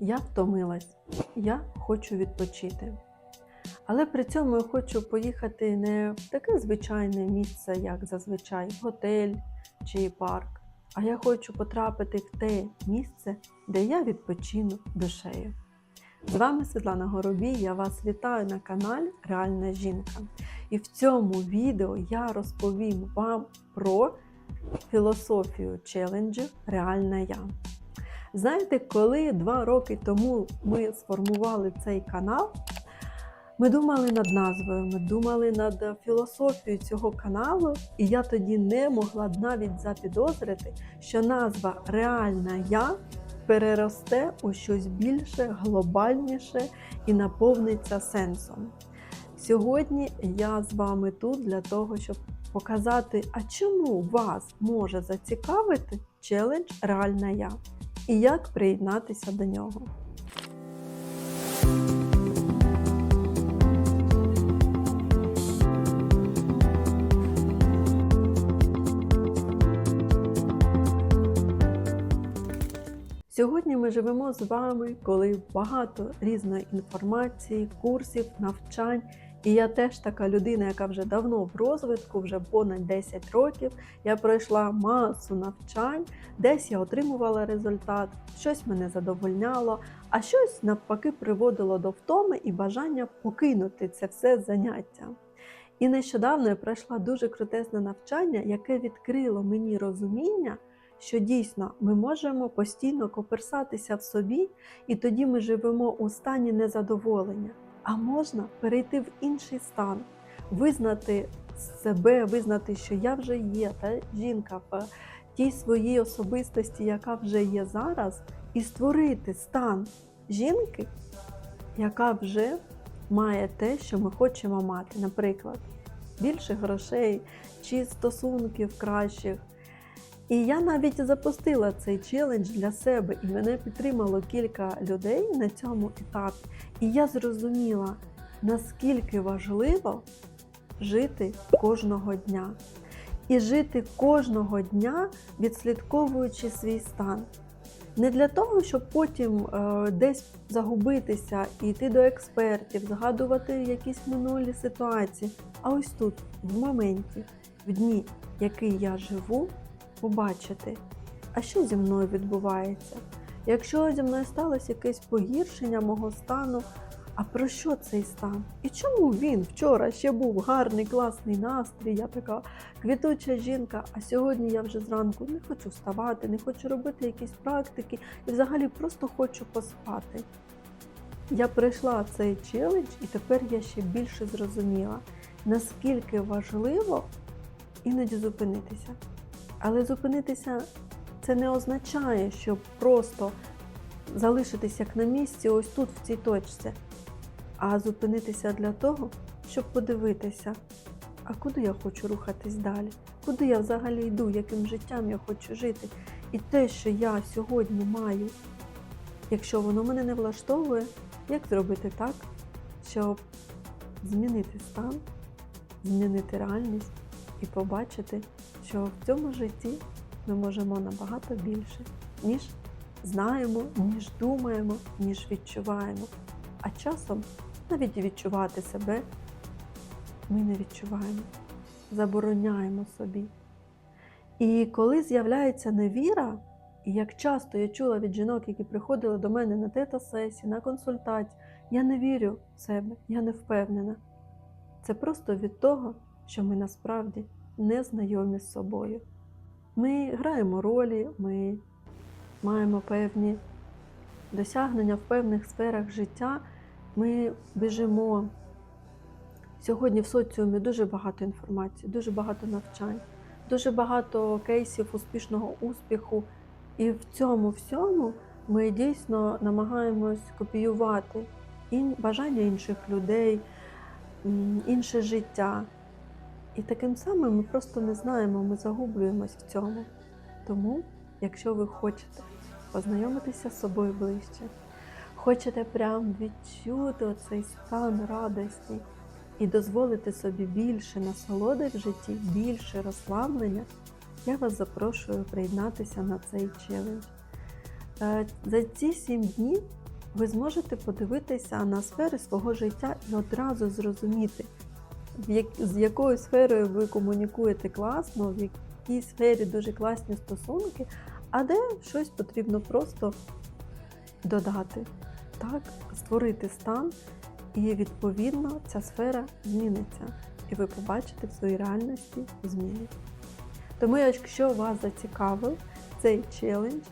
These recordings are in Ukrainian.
Я втомилась, я хочу відпочити. Але при цьому я хочу поїхати не в таке звичайне місце, як зазвичай готель чи парк, а я хочу потрапити в те місце, де я відпочину душею. З вами Світлана Горобій, я вас вітаю на каналі Реальна жінка. І в цьому відео я розповім вам про філософію челенджу Реальна я. Знаєте, коли два роки тому ми сформували цей канал, ми думали над назвою, ми думали над філософією цього каналу, і я тоді не могла навіть запідозрити, що назва Реальна я переросте у щось більше, глобальніше і наповниться сенсом. Сьогодні я з вами тут для того, щоб показати, а чому вас може зацікавити челендж Реальна я і як приєднатися до нього. Сьогодні ми живемо з вами, коли багато різної інформації, курсів, навчань. І я теж така людина, яка вже давно в розвитку, вже понад 10 років. Я пройшла масу навчань, десь я отримувала результат, щось мене задовольняло, а щось навпаки приводило до втоми і бажання покинути це все заняття. І нещодавно я пройшла дуже крутезне навчання, яке відкрило мені розуміння, що дійсно ми можемо постійно коперсатися в собі, і тоді ми живемо у стані незадоволення. А можна перейти в інший стан, визнати себе, визнати, що я вже є та жінка в тій своїй особистості, яка вже є зараз, і створити стан жінки, яка вже має те, що ми хочемо мати, наприклад, більше грошей чи стосунків кращих. І я навіть запустила цей челендж для себе, і мене підтримало кілька людей на цьому етапі. І я зрозуміла, наскільки важливо жити кожного дня. І жити кожного дня, відслідковуючи свій стан. Не для того, щоб потім е, десь загубитися, йти до експертів, згадувати якісь минулі ситуації. А ось тут, в моменті, в дні, який я живу, побачити, а що зі мною відбувається. Якщо зі мною сталося якесь погіршення мого стану, а про що цей стан? І чому він вчора ще був гарний, класний настрій, я така квітуча жінка, а сьогодні я вже зранку не хочу вставати, не хочу робити якісь практики і взагалі просто хочу поспати. Я пройшла цей челендж, і тепер я ще більше зрозуміла, наскільки важливо іноді зупинитися. Але зупинитися це не означає, що просто залишитися як на місці, ось тут, в цій точці, а зупинитися для того, щоб подивитися, а куди я хочу рухатись далі, куди я взагалі йду, яким життям я хочу жити. І те, що я сьогодні маю, якщо воно мене не влаштовує, як зробити так, щоб змінити стан, змінити реальність і побачити, що в цьому житті ми можемо набагато більше, ніж знаємо, ніж думаємо, ніж відчуваємо. А часом навіть відчувати себе ми не відчуваємо, забороняємо собі. І коли з'являється невіра, і як часто я чула від жінок, які приходили до мене на тета-сесії, на консультацію, я не вірю в себе, я не впевнена. Це просто від того, що ми насправді не знайомі з собою. Ми граємо ролі, ми маємо певні досягнення в певних сферах життя. Ми біжимо. Сьогодні в соціумі дуже багато інформації, дуже багато навчань, дуже багато кейсів успішного успіху. І в цьому всьому ми дійсно намагаємось копіювати бажання інших людей, інше життя. І таким самим ми просто не знаємо, ми загублюємось в цьому. Тому, якщо ви хочете познайомитися з собою ближче, хочете прям відчути оцей стан радості і дозволити собі більше насолоди в житті, більше розслаблення, я вас запрошую приєднатися на цей челендж. Е, За ці сім днів ви зможете подивитися на сфери свого життя і одразу зрозуміти, з якою сферою ви комунікуєте класно, в якій сфері дуже класні стосунки, а де щось потрібно просто додати, так, створити стан, і відповідно ця сфера зміниться, і ви побачите в своїй реальності зміни. Тому, якщо вас зацікавив цей челендж,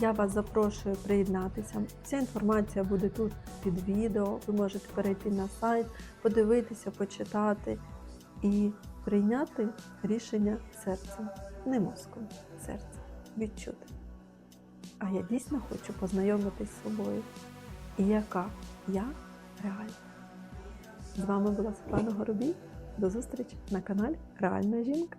я вас запрошую приєднатися. Вся інформація буде тут під відео. Ви можете перейти на сайт, подивитися, почитати і прийняти рішення серцем, не мозком, серцем, відчути. А я дійсно хочу познайомитись з собою. І яка я реальна. З вами була Світлана Горобій. До зустрічі на каналі Реальна жінка.